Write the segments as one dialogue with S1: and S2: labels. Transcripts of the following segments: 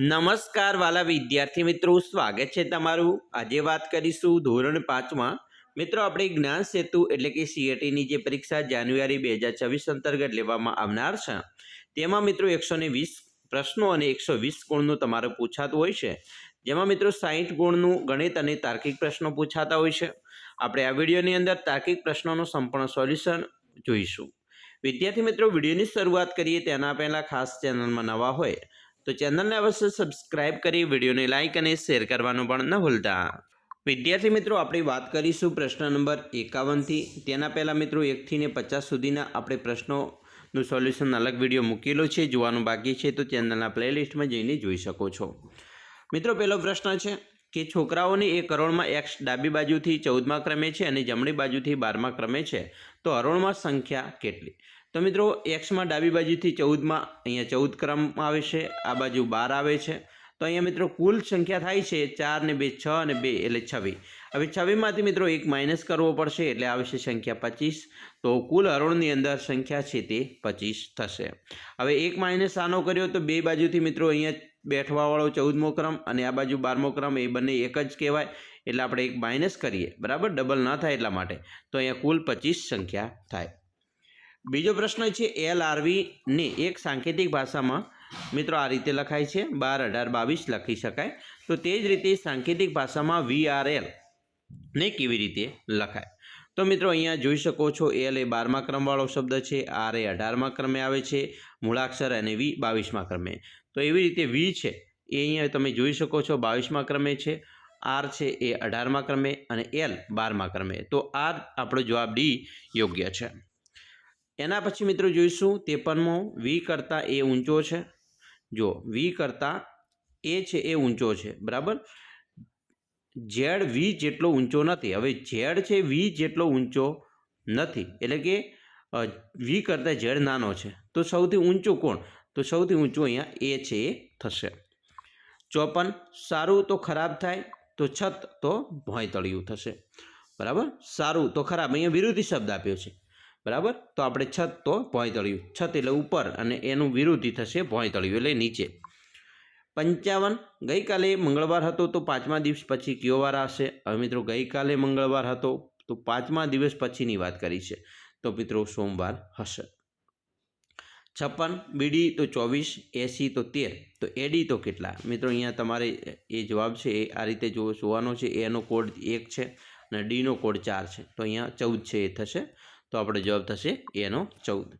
S1: નમસ્કાર વાલા વિદ્યાર્થી મિત્રો, સ્વાગત છે તમારું. આજે વાત કરીશું ધોરણ પાંચમાં. મિત્રો, આપણે જ્ઞાન સેતુ એટલે કે સીએટીની જે પરીક્ષા જાન્યુઆરી બે હજાર છવ્વીસ અંતર્ગત લેવામાં આવનાર છે. તેમાં મિત્રો એકસો ને વીસ પ્રશ્નો અને એકસો વીસ ગુણનું તમારે પૂછાતું હોય છે. જેમાં મિત્રો સાહીઠ ગુણનું ગણિત અને તાર્કિક પ્રશ્નો પૂછાતા હોય છે. આપણે આ વિડીયોની અંદર તાર્કિક પ્રશ્નોનું સંપૂર્ણ સોલ્યુશન જોઈશું. વિદ્યાર્થી મિત્રો, વિડીયોની શરૂઆત કરીએ તેના પહેલાં ખાસ ચેનલમાં નવા હોય તો ચેનલને અવશ્ય સબસ્ક્રાઇબ કરી, વિડીયોને લાઇક અને શેર કરવાનું પણ ન ભૂલતા. વિદ્યાર્થી મિત્રો, આપણે વાત કરીશું પ્રશ્ન નંબર એકાવનથી તેના પહેલાં મિત્રો એકથી ને પચાસ સુધીના આપણે પ્રશ્નોનું સોલ્યુશન અલગ વીડિયો મૂકેલો છે, જોવાનું બાકી છે, તો ચેનલના પ્લેલિસ્ટમાં જઈને જોઈ શકો છો. મિત્રો, પહેલો પ્રશ્ન છે કે છોકરાઓની એ કરોડમાં એક્સ ડાબી બાજુથી ચૌદમાં ક્રમે છે અને જમણી બાજુથી બારમાં ક્રમે છે. તો હરોળમાં સંખ્યા કેટલી? તો મિત્રો, એક્સમાં ડાબી બાજુથી ચૌદમાં, અહીંયા ચૌદ ક્રમ આવે છે, આ બાજુ બાર આવે છે. તો અહીંયા મિત્રો, કુલ સંખ્યા થાય છે ચાર ને બે, છ અને બે એટલે છવ્વી. હવે છવ્વીમાંથી મિત્રો, એક માઇનસ કરવો પડશે એટલે આવે છે સંખ્યા પચીસ. તો કુલ હરોળની અંદર સંખ્યા છે તે પચીસ થશે. હવે એક માઇનસ આનો કર્યો તો બે બાજુથી મિત્રો, અહીંયા બેઠવાવાળો ચૌદમો ક્રમ અને આ બાજુ બારમો ક્રમ, એ બંને એક જ કહેવાય એટલે આપણે એક માઇનસ કરીએ. બરાબર? ડબલ ન થાય એટલા માટે. તો અહીંયા કુલ પચીસ સંખ્યા થાય. બીજો પ્રશ્ન છે એલ આરવીને એક સાંકેતિક ભાષામાં મિત્રો આ રીતે લખાય છે. બાર અઢાર બાવીસ લખી શકાય. તો તે જ રીતે સાંકેતિક ભાષામાં વી આર એલ ને કેવી રીતે લખાય? તો મિત્રો અહીંયા જોઈ શકો છો એલ એ બારમા ક્રમવાળો શબ્દ છે. આર એ અઢારમાં ક્રમે આવે છે. મૂળાક્ષર અને વી બાવીસમાં ક્રમે. તો એવી રીતે વી છે એ અહીંયા તમે જોઈ શકો છો બાવીસમાં ક્રમે છે. આર છે એ અઢારમાં ક્રમે અને એલ બારમા ક્રમે. તો આર આપણો જવાબ ડી યોગ્ય છે. એના પછી મિત્રો જોઈશું ત્રેપનમો વી કરતાં એ ઊંચો છે. જો વી કરતાં એ છે એ ઊંચો છે, બરાબર? ઝેડ વી જેટલો ઊંચો નથી. હવે ઝેડ છે વી જેટલો ઊંચો નથી. એટલે કે વી કરતાં ઝેડ નાનો છે. તો સૌથી ઊંચું કોણ? તો સૌથી ઊંચું અહીંયા એ છે એ થશે. ચોપન, સારું તો ખરાબ થાય, તો છત તો ભોંયતળિયું થશે. બરાબર? સારું તો ખરાબ. અહીંયા વિરોધી શબ્દ આપ્યો છે. બરાબર? તો આપણે છત તો ભોંયતળિયું છત એટલે ઉપર અને એનું વિરોધી થશે ભોંયતળિયું એટલે નીચે. પંચાવન. ગઈકાલે મંગળવાર હતો તો પાંચમા દિવસ પછી કયો વાર આવશે? હવે મિત્રો ગઈકાલે મંગળવાર હતો તો પાંચમા દિવસ પછીની વાત કરી છે. તો મિત્રો સોમવાર હશે. છપ્પન. બીડી તો ચોવીસ, એસી તો તેર. તો એડી તો કેટલા? મિત્રો અહીંયા તમારે એ જવાબ છે, એ આ રીતે જો જોવાનો છે, એનો કોડ એક છે અને ડીનો કોડ ચાર છે. તો અહીંયા ચૌદ છે એ થશે. તો આપણે જવાબ થશે એનો ચૌદ.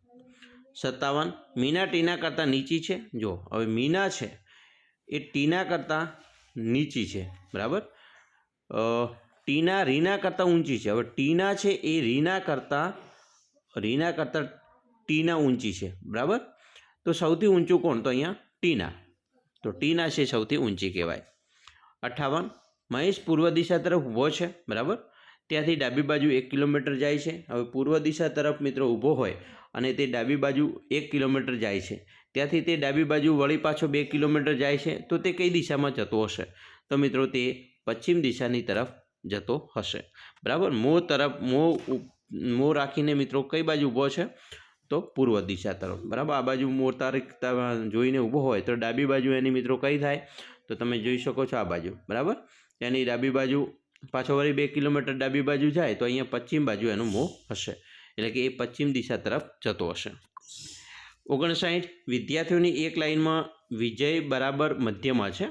S1: સત્તાવન, મીના ટીના કરતાં નીચી છે? જો, હવે મીના છે એ ટીના કરતાં નીચી છે, બરાબર? ટીના રીના કરતાં ઊંચી છે. હવે ટીના છે એ રીના કરતાં રીના કરતાં ટીના ઊંચી છે, બરાબર? તો સૌથી ઊંચું કોણ? તો અહીંયા ટીના. તો ટીના છે સૌથી ઊંચી કહેવાય. અઠાવન, મહેશ પૂર્વ દિશા તરફ ઊભો છે, બરાબર? ત્યાંથી ડાબી બાજુ એક કિલોમીટર જાય છે. હવે પૂર્વ દિશા તરફ મિત્રો ઊભો હોય અને તે ડાબી બાજુ એક કિલોમીટર જાય છે. ત્યાંથી તે ડાબી બાજુ વળી પાછો બે કિલોમીટર જાય છે. તો તે કઈ દિશામાં જતો હશે? તો મિત્રો તે પશ્ચિમ દિશાની તરફ જતો હશે. બરાબર? મો તરફ, મો મો રાખીને મિત્રો કઈ બાજુ ઊભો છે? તો પૂર્વ દિશા તરફ. બરાબર? આ બાજુ મોર તારીખ જોઈને ઊભો હોય તો ડાબી બાજુ એની મિત્રો કઈ થાય? તો તમે જોઈ શકો છો આ બાજુ. બરાબર? એની ડાબી બાજુ પાછો વળી બે કિલોમીટર ડાબી બાજુ જાય તો અહીંયા પશ્ચિમ બાજુ એનું મોં હશે. એટલે કે એ પશ્ચિમ દિશા તરફ જતો હશે. ઓગણસાઠ વિદ્યાર્થીઓની એક લાઇનમાં વિજય બરાબર મધ્યમાં છે.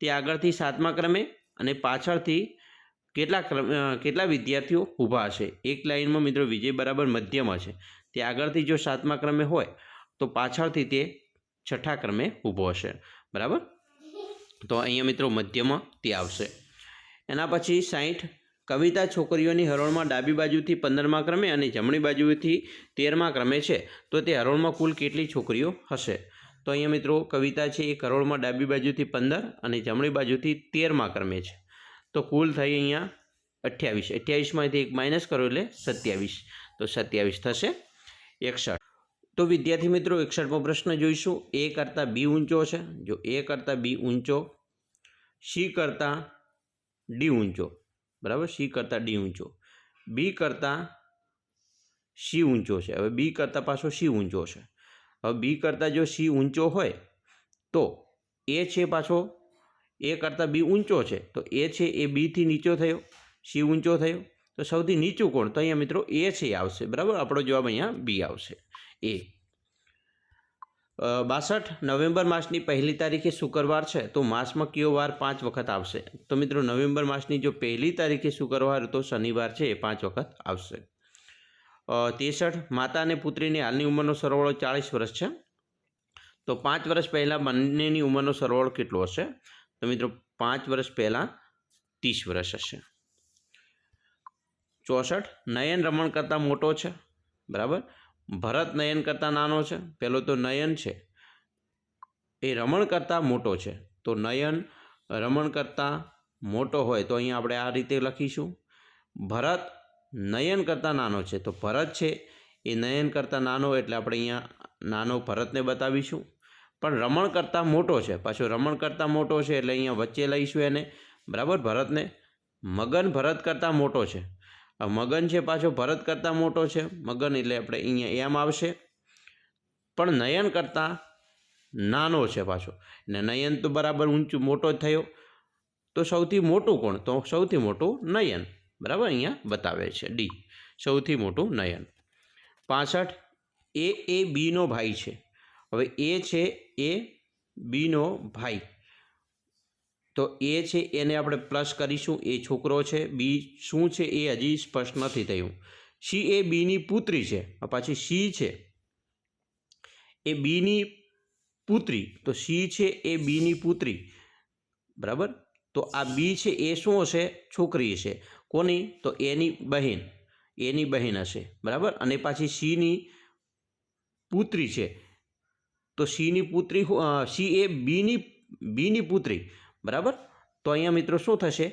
S1: તે આગળથી સાતમા ક્રમે અને પાછળથી કેટલા ક્રમ કેટલા વિદ્યાર્થીઓ ઊભા હશે? એક લાઇનમાં મિત્રો વિજય બરાબર મધ્યમાં છે. તે આગળથી જો સાતમા ક્રમે હોય તો પાછળથી તે છઠ્ઠા ક્રમે ઊભો હશે. બરાબર? તો અહીંયા મિત્રો મધ્યમાં તે આવશે. એના પછી સાઠ કવિતા છોકરીઓની હરોળમાં ડાબી બાજુથી પંદરમા ક્રમે અને જમણી બાજુથી તેરમા ક્રમે છે. તો તે હરોળમાં કુલ કેટલી છોકરીઓ હશે? તો અહીંયા મિત્રો કવિતા છે એ હરોળમાં ડાબી બાજુથી પંદર અને જમણી બાજુથી તેરમા ક્રમે છે. તો કુલ થઈ અહીંયા અઠ્યાવીસ. અઠ્યાવીસમાંથી એક માઇનસ કરો એટલે સત્યાવીસ. તો સત્યાવીસ થશે. એકસઠ. તો વિદ્યાર્થી મિત્રો, એકસઠમો પ્રશ્ન જોઈશું. એ કરતાં બી ઊંચો છે. જો એ કરતાં બી ઊંચો, સી કરતાં ડી ઊંચો. બરાબર? સી કરતાં ડી ઊંચો. બી કરતાં સી ઊંચો છે. હવે બી કરતાં પાછો સી ઊંચો છે. હવે બી કરતાં જો સી ઊંચો હોય, તો એ છે પાછો, એ કરતાં બી ઊંચો છે. તો એ છે એ બીથી નીચો થયો, સી ઊંચો થયો. તો સૌથી નીચું કોણ? તો અહીંયા મિત્રો એ છે આવશે. બરાબર? આપણો જવાબ અહીંયા બી આવશે. એ. બાસઠ નવેમ્બર માસની પહેલી તારીખે શુક્રવાર છે, તો માસમાં કયો વાર પાંચ વખત આવશે? તો મિત્રો, નવેમ્બર માસની જો પહેલી તારીખે શુક્રવાર, તો શનિવાર છે, એ પાંચ વખત આવશે. ત્રેસઠ માતા અને પુત્રીની હાલની ઉંમરનો સરવાળો ચાળીસ વર્ષ છે. તો પાંચ વર્ષ પહેલાં બંનેની ઉંમરનો સરવાળો કેટલો હશે? તો મિત્રો, પાંચ વર્ષ પહેલાં ત્રીસ વર્ષ હશે. ચોસઠ, નયન રમણ કરતાં મોટો છે, બરાબર? ભરત નયન કરતાં નાનો છે. પહેલો તો નયન છે. એ રમણ કરતાં મોટો છે. તો નયન રમણ કરતાં મોટો હોય તો અહીંયા આપણે આ રીતે લખીશું. ભરત નયન કરતાં નાનો છે. તો ભરત છે એ નયન કરતાં નાનો એટલે આપણે અહીંયા નાનો ભરતને બતાવીશું. પણ રમણ કરતાં મોટો છે. પાછો રમણ કરતાં મોટો છે એટલે અહીંયા વચ્ચે લઈશું એને. બરાબર? ભરતને મગન ભરત કરતાં મોટો છે. મગન છે પાછો ભરત કરતાં મોટો છે. મગન એટલે આપણે અહીંયા એમ આવશે. પણ નયન કરતાં નાનો છે પાછો. ને નયન તો બરાબર ઊંચું મોટો થયો. તો સૌથી મોટું કોણ? તો સૌથી મોટું નયન. બરાબર? અહીંયા બતાવે છે ડી. સૌથી મોટું નયન. પાસઠ એ એ બીનો ભાઈ છે. હવે એ છે એ બીનો ભાઈ. તો એ છે એને આપણે પ્લસ કરીશું, એ છોકરો છે. બી શું છે એ હજી સ્પષ્ટ નથી થયું. સી એ બીની પુત્રી છે પાછી સી છે એ બીની પુત્રી. તો સી છે એ બીની પુત્રી. બરાબર? તો આ બી છે એ શું હશે? છોકરી હશે. કોની? તો એની બહેન. એની બહેન હશે. બરાબર? અને પાછી સીની પુત્રી છે. તો સીની પુત્રી સી એ બીની બીની પુત્રી. બરાબર? તો અહીંયા મિત્રો શું થશે?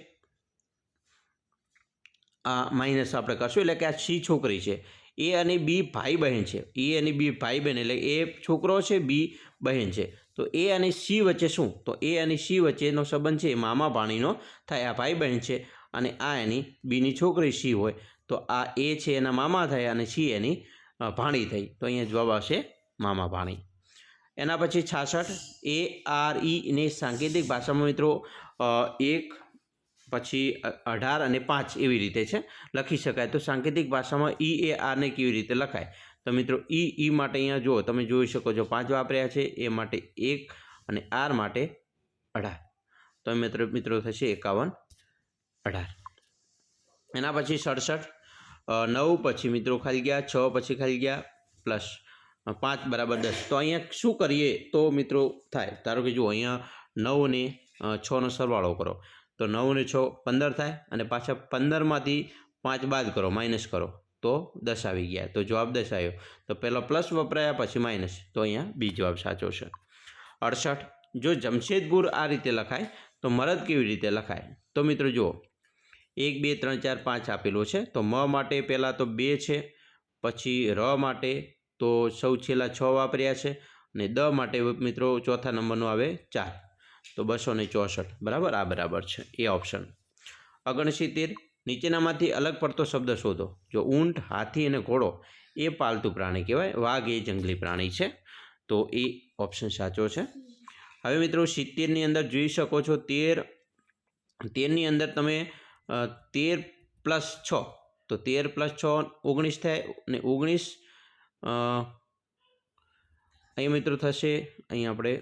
S1: આ માઇનસ આપણે કરશું, એટલે કે આ સી છોકરી છે. એ અને બી ભાઈ બહેન છે. એ અને બી ભાઈ બહેન એટલે એ છોકરો છે બી બહેન છે. તો એ અને સી વચ્ચે શું? તો એ અને સી વચ્ચેનો સંબંધ છે, એ મામા ભાણીનો થાય, આ ભાઈ બહેન છે. અને આ એની બીની છોકરી સી હોય. તો આ એ છે એના મામા થાય, અને સી એની ભાણી થઈ. તો અહીંયા જવાબ આવશે મામા ભાણી એના પછી છાસઠ, એ, આર, ઈ ને સાંકેતિક ભાષામાં મિત્રો એક, પછી અઢાર અને પાંચ એવી રીતે છે, લખી શકાય. તો સાંકેતિક ભાષામાં ઈ, એ આરને કેવી રીતે લખાય? તો મિત્રો, ઈ ઈ માટે અહીંયા જુઓ, તમે જોઈ શકો છો, પાંચ વાપર્યા છે, એ માટે એક અને આર માટે અઢાર. તો મિત્રો મિત્રો થશે એકાવન, અઢાર. એના પછી સડસઠ નવ પછી મિત્રો ખાલી ગયા, છ પછી ખાલી ગયા, પ્લસ. પાંચ બરાબર દસ. તો અહીંયા શું કરીએ તો મિત્રો થાય? ધારો કે જુઓ અહીંયા નવ ને છનો સરવાળો કરો. તો નવ ને છ પંદર થાય અને પાછા પંદરમાંથી પાંચ બાદ કરો, માઇનસ કરો. તો દસ આવી ગયા. તો જવાબ દસ આવ્યો. તો પહેલો પ્લસ વપરાયા પછી માઇનસ. તો અહીંયા બી જવાબ સાચો છે. અડસઠ. જો જમશેદપુર આ રીતે લખાય, તો મરદ કેવી રીતે લખાય? તો મિત્રો જુઓ. એક, બે, ત્રણ, ચાર, પાંચ આપેલો છે. તો મ માટે પહેલાં તો બે છે, પછી ર માટે તો સૌ છેલ્લા છ વાપર્યા છે અને દ માટે મિત્રો ચોથા નંબરનો આવે ચાર. તો બસો ને ચોસઠ. બરાબર? આ બરાબર છે. એ ઓપ્શન. ઓગણસિત્તેર નીચેનામાંથી અલગ પડતો શબ્દ શોધો. જો ઊંટ, હાથી અને ઘોડો એ પાલતુ પ્રાણી કહેવાય. વાઘ એ જંગલી પ્રાણી છે. તો એ ઓપ્શન સાચો છે. હવે મિત્રો સિત્તેરની અંદર જોઈ શકો છો તેર. તેરની અંદર તમે તેર પ્લસ છ. તો તેર પ્લસ છ ઓગણીસ થાય અને ઓગણીસ અહીં મિત્રો થશે અહીં આપણે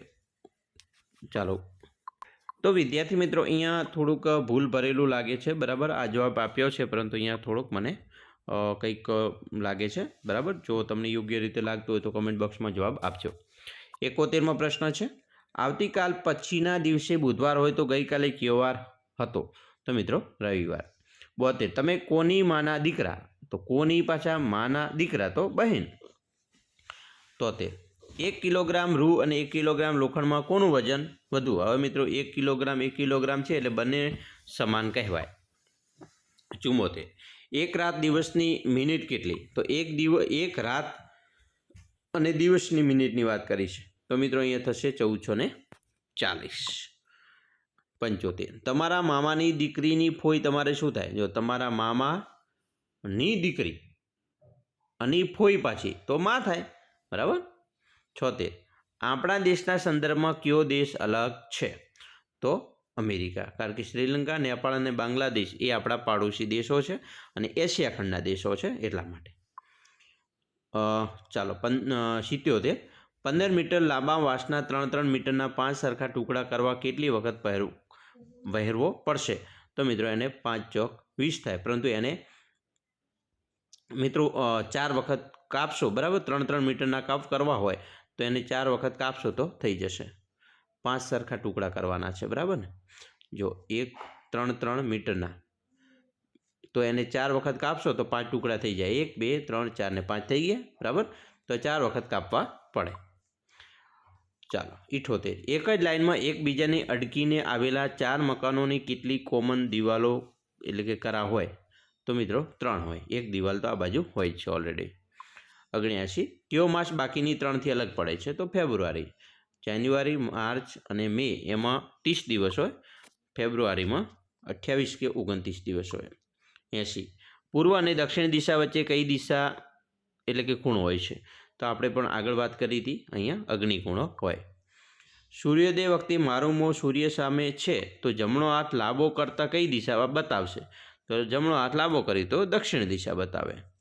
S1: ચાલો. તો વિદ્યાર્થી મિત્રો, અહીંયા થોડુંક ભૂલ ભરેલું લાગે છે, બરાબર? આ જવાબ આપ્યો છે, પરંતુ અહીંયા થોડુંક મને કંઈક લાગે છે, બરાબર? જો તમને યોગ્ય રીતે લાગતું હોય તો કમેન્ટ બોક્સમાં જવાબ આપજો. એકોતેરમો પ્રશ્ન છે, આવતીકાલ પછીના દિવસે બુધવાર હોય તો ગઈકાલે કયો વાર હતો? તો મિત્રો, રવિવાર. બોતેર, તમે કોની માના દીકરા? તો કોની પાછા માના દીકરા? તો બહેન. તોતેર. એક કિલોગ્રામ રૂ અને એક કિલોગ્રામ લોખંડમાં કોનું વજન વધુ? હવે મિત્રો, એક કિલોગ્રામ એક કિલોગ્રામ છે એટલે બંને સમાન કહેવાય. ચુમ્મોતેર એક રાત દિવસની મિનિટ કેટલી? તો એક દિવ એક રાત અને દિવસની મિનિટની વાત કરી છે. તો મિત્રો, અહીંયા થશે ચૌદસો ને ચાલીસ. પંચોતેર. તમારા મામાની દીકરીની ફોઈ તમારે શું થાય? જો તમારા મામાની દીકરી અને ફોઈ પાછી, તો માં થાય? બરાબર? છોતેર. આપણા દેશના સંદર્ભમાં કયો દેશ અલગ છે? તો અમેરિકા, કારણ કે શ્રીલંકા, નેપાળ અને બાંગ્લાદેશ એ આપણા પાડોશી દેશો છે અને એશિયા ખંડના દેશો છે એટલા માટે. ચાલો પં સિત્યોતેર. પંદર મીટર લાંબા વાંસના ત્રણ ત્રણ મીટરના પાંચ સરખા ટુકડા કરવા કેટલી વખત પહેરવું? વહેરવો પડશે. તો મિત્રો એને પાંચ ચોક વીસ થાય. પરંતુ એને મિત્રો ચાર વખત કાપશો, બરાબર? ત્રણ ત્રણ મીટરના કાપ કરવા હોય તો એને ચાર વખત કાપશો તો થઈ જશે. પાંચ સરખા ટુકડા કરવાના છે, બરાબર ને? જો એક ત્રણ ત્રણ મીટરના, તો એને ચાર વખત કાપશો તો પાંચ ટુકડા થઈ જાય. એક, બે, ત્રણ, ચાર ને પાંચ થઈ ગયા, બરાબર? તો ચાર વખત કાપવા પડે. ચાલો, ઇઠોતેર. એક જ લાઇનમાં એકબીજાને અડકીને આવેલા ચાર મકાનોની કેટલી કોમન દિવાલો એટલે કે કરા હોય? તો મિત્રો, ત્રણ હોય. એક દિવાલ તો આ બાજુ હોય છે ઓલરેડી ઓગણ્યાસી કયો માસ બાકીની ત્રણથી અલગ પડે છે, તો ફેબ્રુઆરી. જાન્યુઆરી, માર્ચ અને મે એમાં ત્રીસ દિવસ હોય. ફેબ્રુઆરીમાં અઠ્યાવીસ કે ઓગણત્રીસ દિવસ હોય. એંસી પૂર્વ અને દક્ષિણ દિશા વચ્ચે કઈ દિશા એટલે કે ખૂણો હોય છે? તો આપણે પણ આગળ વાત કરી હતી, અહીંયા અગ્નિકૂણો હોય. સૂર્યોદય વખતે મારો મોં સૂર્ય સામે છે, તો જમણો હાથ લાંબો કરતાં કઈ દિશા બતાવશે? તો જમણો હાથ લાંબો કરી તો દક્ષિણ દિશા બતાવે.